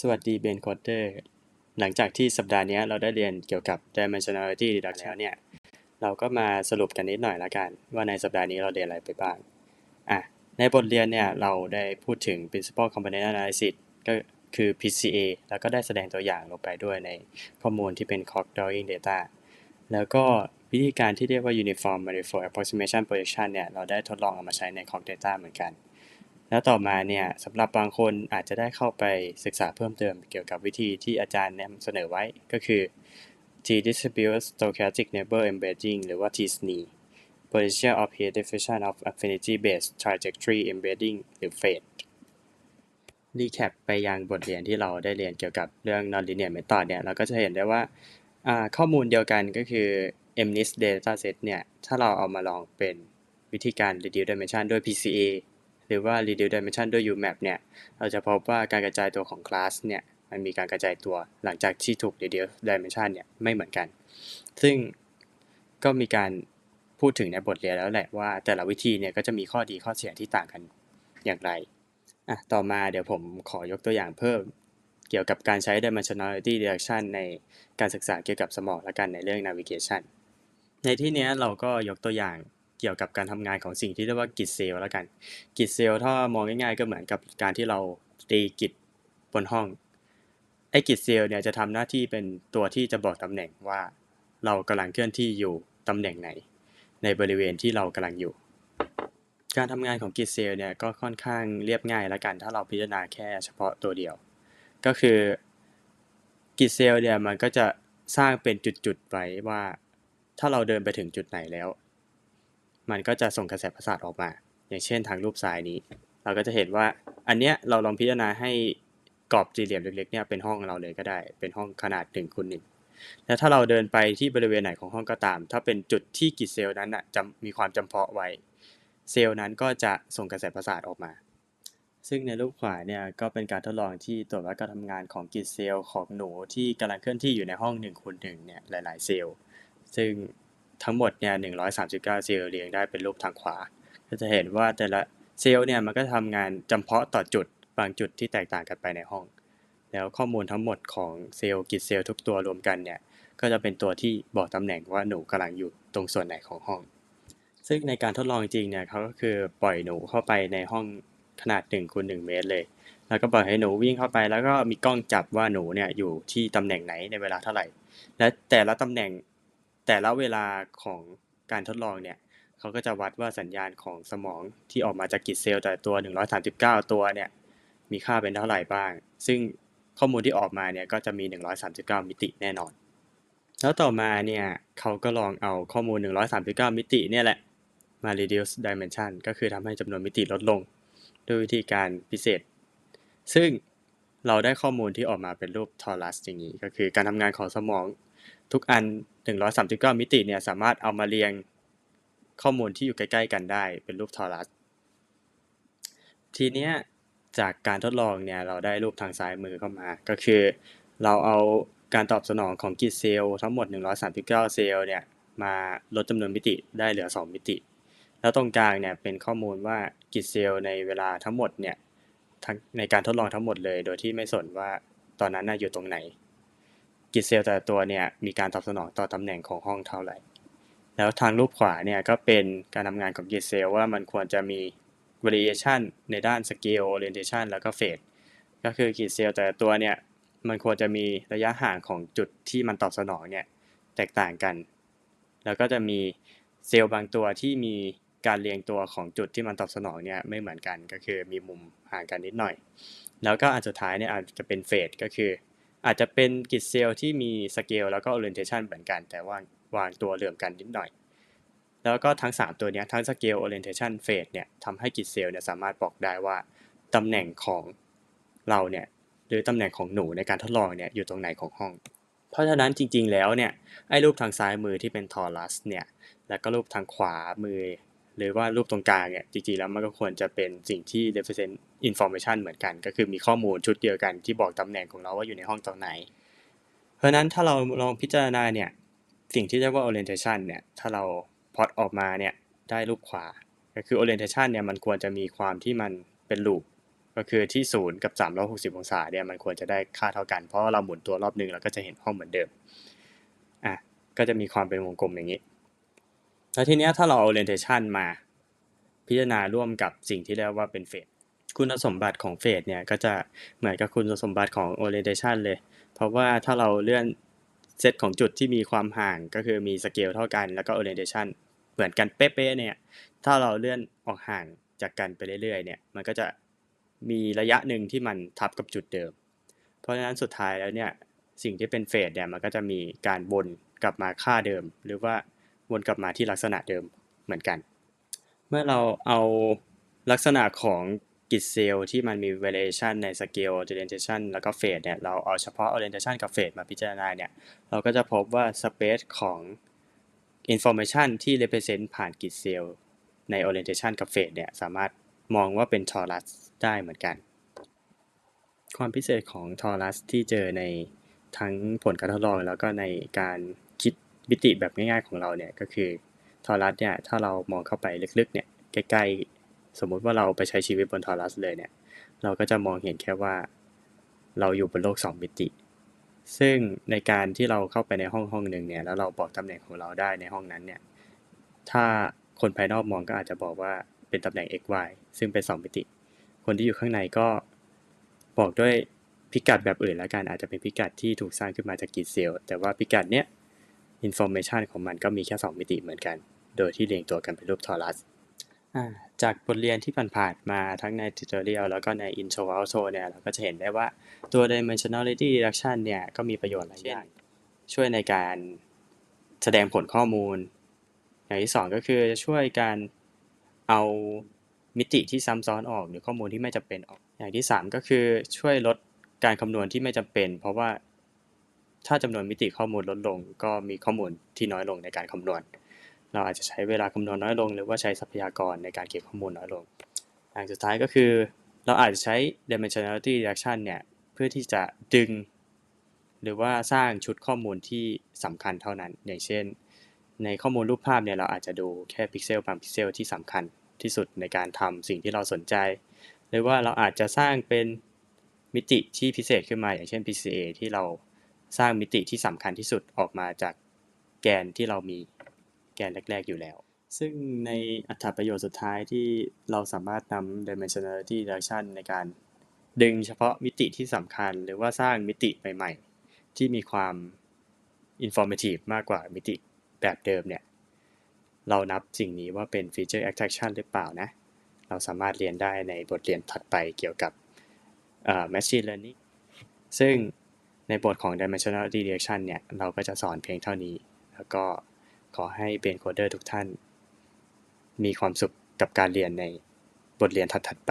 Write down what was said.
สวัสดีเบนโคเตอร์หลังจากที่สัปดาห์นี้เราได้เรียนเกี่ยวกับ dimensionality reduction แล้วเนี่ย เราก็มาสรุปกันนิดหน่อยละกัน ว่าในสัปดาห์นี้เราเรียนอะไรไปบ้าง อะ ในบทเรียนเนี่ย เราได้พูดถึง principal component analysis ก็คือ PCA แล้วก็ได้แสดงตัวอย่างลงไปด้วยในข้อมูลที่เป็น Cog drawing data แล้วก็วิธีการที่เรียกว่า uniform manifold approximation projection เนี่ย เราได้ทดลองเอามาใช้ใน Cog data เหมือนกัน แล้วต่อมาเนี่ยสำหรับบางคนอาจจะได้เข้าไปศึกษาเพิ่มเติมเกี่ยวกับวิธีที่อาจารย์นำเสนอไว้ก็คือ T-distributed stochastic neighbor embedding หรือว่า T-SNE potential of heat diffusion of affinity based trajectory embedding หรือ FADE รีแคปไปยังบทเรียนที่เราได้เรียนเกี่ยวกับเรื่อง nonlinear method เนี่ยเราก็จะเห็นได้ว่าข้อมูลเดียวกันก็คือ MNIST dataset เนี่ย ถ้าเราเอามาลองเป็นวิธีการ reduce dimension ด้วย PCA หรือว่า reduce dimension ด้วย UMAP เนี่ย เราจะพบว่าการกระจายตัวของคลาสเนี่ย มันมีการกระจายตัวหลังจากที่ถูก reduce dimension เนี่ย ไม่เหมือนกัน ซึ่งก็มีการพูดถึงในบทเรียนแล้วแหละว่าแต่ละวิธีเนี่ยก็จะมีข้อดีข้อเสียที่ต่างกันอย่างไรอะต่อมาเดี๋ยวผมขอยกตัวอย่างเพิ่ม เกี่ยวกับการใช้ dimensionality reduction ในการศึกษาเกี่ยวกับสมองและกันในเรื่อง navigation ในที่นี้เราก็ยกตัวอย่าง เกี่ยวกับการทำงานของสิ่งที่เรียกว่ากิจเซลแล้วกัน กิจเซลถ้ามองง่ายๆ ก็เหมือนกับการที่เราตีกิจบนห้องไอ้กิจเซลเนี่ยจะทำหน้าที่เป็นตัวที่จะบอกตำแหน่งว่า เรากำลังเคลื่อนที่อยู่ตำแหน่งไหน ในบริเวณที่เรากำลังอยู่ การทำงานของกิจเซลเนี่ยก็ค่อนข้างเรียบง่ายแล้วกัน ถ้าเราพิจารณาแค่เฉพาะตัวเดียว ก็คือกิจเซลเนี่ยมันก็จะสร้างเป็นจุดๆไว้ว่า ถ้าเราเดินไปถึงจุดไหนแล้ว มันก็จะส่งกระแสประสาทออกมา อย่างเช่นทางรูปซ้ายนี้ เราก็จะเห็นว่าอันเนี้ยเราลองพิจารณาให้กรอบสี่เหลี่ยมเล็กๆเนี่ยเป็นห้องเราเลยก็ได้ เป็นห้องขนาด1คูณ1แล้วถ้าเราเดินไปที่บริเวณไหนของห้องก็ตาม ถ้าเป็นจุดที่กิจเซลล์นั้นอะจะมีความจำเพาะไว้ เซลล์นั้นก็จะส่งกระแสประสาทออกมา ซึ่งในรูปขวาเนี่ยก็เป็นการทดลองที่ตรวจวัดการทำงานของกิจเซลล์ของหนูที่กำลังเคลื่อนที่อยู่ในห้อง1คูณ1เนี่ยหลาย ๆ เซลล์ ซึ่ง ทั้งหมดเนี่ย139 เซลล์เรียงได้เป็นรูปทางขวา ก็จะเห็นว่าแต่ละเซลล์เนี่ยมันก็ทำงานจำเพาะต่อจุดบางจุดที่แตกต่างกันไปในห้อง แล้วข้อมูลทั้งหมดของเซลล์กิจเซลล์ทุกตัวรวมกันเนี่ยก็จะเป็นตัวที่บอกตำแหน่งว่าหนูกำลังอยู่ตรงส่วนไหนของห้อง ซึ่งในการทดลองจริงเนี่ยเขาก็คือปล่อยหนูเข้าไปในห้องขนาด1คูณ1เมตรเลย แล้วก็ปล่อยให้หนูวิ่งเข้าไป แล้วก็มีกล้องจับว่าหนูเนี่ยอยู่ที่ตำแหน่งไหนในเวลาเท่าไหร่ และแต่ละตำแหน่ง แต่ละเวลาของการทดลองเนี่ยเขาก็จะวัดว่าสัญญาณของสมองที่ออกมาจากกิจเซลล์แต่ตัว 139 ตัวเนี่ยมีค่าเป็นเท่าไหร่บ้าง ซึ่งข้อมูลที่ออกมาเนี่ยก็จะมี 139 มิติแน่นอน แล้วต่อมาเนี่ยเขาก็ลองเอาข้อมูล 139 มิติเนี่ยแหละมา reduce dimension ก็คือทำให้จำนวนมิติลดลงด้วยวิธีการพิเศษ ซึ่งเราได้ข้อมูลที่ออกมาเป็นรูปทอรัสอย่างนี้ ก็คือการทำงานของสมองทุกอัน 139 มิติเนี่ยสามารถเอามาเรียงข้อมูลที่อยู่ใกล้ๆกันได้เป็นรูปทอรัส ทีเนี้ยจากการทดลองเนี่ยเราได้รูปทางซ้ายมือเข้ามา ก็คือเราเอาการตอบสนองของกิจเซลล์ทั้งหมด 139 เซลล์เนี่ยมาลดจำนวนมิติได้เหลือ 2 มิติ แล้วตรงกลางเนี่ยเป็นข้อมูลว่ากิจเซลล์ในเวลาทั้งหมดเนี่ยทั้งในการทดลองทั้งหมดเลย โดยที่ไม่สนว่าตอนนั้นน่ะอยู่ตรงไหน กิจเซลล์แต่ละตัวเนี่ยมีการตอบสนองต่อตำแหน่งของห้องเท่าไหร่ แล้วทางรูปขวาเนี่ยก็เป็นการทำงานของกิจเซลล์ว่ามันควรจะมี variation ในด้าน scale orientation แล้วก็ phase ก็คือกิจเซลล์แต่ละตัวเนี่ยมันควรจะมีระยะห่างของจุดที่มันตอบสนองเนี่ยแตกต่างกัน แล้วก็จะมีเซลล์บางตัวที่มีการเรียงตัวของจุดที่มันตอบสนองเนี่ยไม่เหมือนกันก็คือมีมุมห่างกันนิดหน่อย แล้วก็อันสุดท้ายเนี่ยอาจจะเป็นเฟสก็คือ อาจจะเป็นกิจเซลที่มีสเกลแล้วก็ orientation เหมือนกัน แต่ว่าวางตัวเหลื่อมกันนิดหน่อย แล้วก็ทั้ง 3 ตัวเนี้ยทั้งสเกล orientation phase เนี่ยทำให้กิจเซลเนี่ยสามารถบอกได้ว่าตำแหน่งของเราเนี่ยหรือตำแหน่งของหนูในการทดลองเนี่ยอยู่ตรงไหนของห้อง เพราะฉะนั้นจริงๆแล้วเนี่ยไอ้รูปทางซ้ายมือที่เป็นทอรัสเนี่ยแล้วก็รูปทางขวามือ หรือว่ารูปตรงกลางเนี่ยจริงๆแล้วมันก็ควรจะเป็นสิ่งที่ represent information เหมือนกัน ก็คือมีข้อมูลชุดเดียวกันที่บอกตำแหน่งของเราว่าอยู่ในห้องตรงไหน เพราะนั้นถ้าเราลองพิจารณาเนี่ยสิ่งที่เรียกว่า orientation เนี่ยถ้าเราพอตออกมาเนี่ยได้รูปขวา ก็คือ orientation เนี่ยมันควรจะมีความที่มันเป็นลูปก็คือที่ศูนย์กับ 360 องศาเนี่ยมันควรจะได้ค่าเท่ากัน เพราะเราหมุนตัวรอบหนึ่งเราก็จะเห็นห้องเหมือนเดิมอะก็จะมีความเป็นวงกลมอย่างนี้ แล้วทีเนี้ยถ้าเราเอา orientation มา พิจารณาร่วมกับสิ่งที่เรียกว่าเป็นเฟสคุณสมบัติของเฟสเนี่ยก็จะเหมือนกับคุณสมบัติของ orientation เลย เพราะว่าถ้าเราเลื่อนเซตของจุดที่มีความห่างก็คือมีสเกลเท่ากันแล้วก็ orientation เหมือนกันเป๊ะๆเนี่ย ถ้าเราเลื่อนออกห่างจากกันไปเรื่อยๆเนี่ย มันก็จะมีระยะหนึ่งที่มันทับกับจุดเดิม เพราะฉะนั้นสุดท้ายแล้วเนี่ย สิ่งที่เป็นเฟสเนี่ยมันก็จะมีการวนกลับมาค่าเดิม หรือว่า วนกลับมาที่ลักษณะเดิมเหมือนกัน เมื่อเราเอาลักษณะของกิจเซลล์ที่มันมี variation ใน scale orientation แล้วก็ phase เนี่ย เราเอาเฉพาะ orientation กับ phase มาพิจารณาเนี่ย เราก็จะพบว่า space ของ information ที่ represent ผ่านกิจเซลล์ใน orientation กับ phase เนี่ย สามารถมองว่าเป็น torus ได้เหมือนกัน ความพิเศษของ torus ที่เจอในทั้งผลการทดลองแล้วก็ในการ มิติแบบง่ายๆของเราเนี่ยก็คือ torus เนี่ยถ้าเรามองเข้าไปลึกๆเนี่ยใกล้ๆ สมมุติว่าเราไปใช้ชีวิตบนทอรัสเลยเนี่ยเราก็จะมองเห็นแค่ว่าเราอยู่บนโลก 2 มิติ ซึ่งในการที่เราเข้าไปในห้องห้องหนึ่งเนี่ยแล้วเราบอกตำแหน่งของเราได้ในห้องนั้นเนี่ยถ้าคนภายนอกมองก็อาจจะบอกว่าเป็นตำแหน่ง x y ซึ่งเป็น 2 มิติ คนที่อยู่ข้างในก็บอกด้วยพิกัดแบบอื่นแล้วกันอาจจะเป็นพิกัดที่ถูกสร้างขึ้นมาจากกริดเซลล์แต่ว่าพิกัดเนี้ย information ของมันก็มีแค่ 2 มิติเหมือนกัน โดยที่เรียงตัวกันเป็นรูปทอรัสอ่าจากบทเรียนที่ผ่านๆมาทั้งใน tutorial แล้วก็ใน intro outro เนี่ยเราก็จะเห็นได้ว่าตัว dimensionality reduction เนี่ยก็มีประโยชน์หลายอย่างช่วยในการแสดงผลข้อมูล อย่างที่สองก็คือช่วยการเอามิติที่ซ้ำซ้อนออกหรือข้อมูลที่ไม่จำเป็นออก อย่างที่สามก็คือช่วยลดการคำนวณที่ไม่จำเป็น เพราะว่า ถ้าจำนวนมิติข้อมูลลดลง ก็มีข้อมูลที่น้อยลงในการคำนวณ เราอาจจะใช้เวลาคำนวณน้อยลง หรือว่าใช้ทรัพยากรในการเก็บข้อมูลน้อยลงอย่างสุดท้ายก็คือ เราอาจจะใช้ dimensionality reduction เนี่ยเพื่อที่จะดึง หรือว่าสร้างชุดข้อมูลที่สำคัญเท่านั้น อย่างเช่น ในข้อมูลรูปภาพเนี่ยเราอาจจะดูแค่พิกเซลบางพิกเซลที่สำคัญที่สุดในการทำสิ่งที่เราสนใจ หรือว่าเราอาจจะสร้างเป็นมิติที่พิเศษขึ้นมา อย่างเช่น PCA ที่เรา สร้างมิติที่สำคัญที่สุดออกมาจากแกนที่เรามีแกนแรก ๆ อยู่แล้ว ซึ่งในอัตราประโยชน์สุดท้ายที่เราสามารถนำ dimensionality reduction ในการดึงเฉพาะมิติที่สำคัญ หรือว่าสร้างมิติใหม่ ๆ ที่มีความ informative มากกว่ามิติแบบเดิมเนี่ย เรานับสิ่งนี้ว่าเป็น feature attraction หรือเปล่านะ เราสามารถเรียนได้ในบทเรียนถัดไปเกี่ยวกับ machine learning ซึ่ง ในบทของ dimensional redirection เนี่ย เราก็จะสอนเพียงเท่านี้ แล้วก็ขอให้เป็นโคเดอร์ทุกท่าน มีความสุขกับการเรียนในบทเรียนถัดๆไป